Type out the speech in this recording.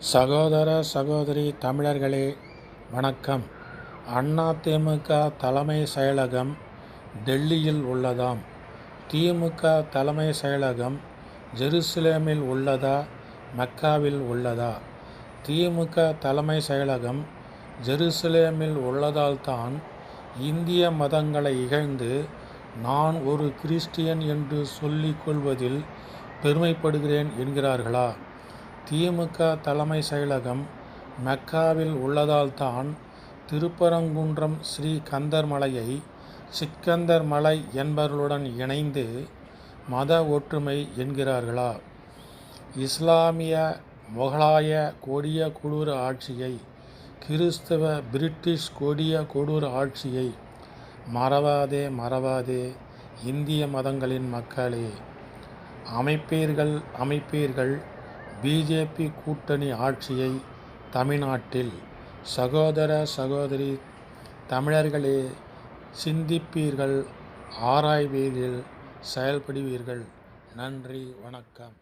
சகோதர சகோதரி தமிழர்களே வணக்கம். அதிமுக தலைமை செயலகம் டெல்லியில் உள்ளதாம். திமுக தலைமை செயலகம் ஜெருசலேமில் உள்ளதா மக்காவில் உள்ளதா? திமுக தலைமை செயலகம் ஜெருசலேமில் உள்ளதால்தான் இந்திய மதங்களை இகழ்ந்து நான் ஒரு கிறிஸ்டியன் என்று சொல்லிக் கொள்வதில் பெருமைப்படுகிறேன் என்கிறார்களா? திமுக தலைமை செயலகம் மெக்காவில் உள்ளதால்தான் திருப்பரங்குன்றம் ஸ்ரீ கந்தர் மலையை சிக்கந்தர் மலை என்பவர்களுடன் இணைந்து மத ஒற்றுமை என்கிறார்களா? இஸ்லாமிய முகலாய கொடிய கொடூர ஆட்சியை கிறிஸ்தவ பிரிட்டிஷ் கொடிய கொடூர ஆட்சியை மறவாதே மறவாதே இந்திய மதங்களின் மக்களே. அமைப்பீர்கள் அமைப்பீர்கள் பிஜேபி கூட்டணி ஆட்சியை தமிழ்நாட்டில் சகோதர சகோதரி தமிழர்களே சிந்திப்பீர்கள் ஆராய்வீர்கள் செயல்படுவீர்கள். நன்றி வணக்கம்.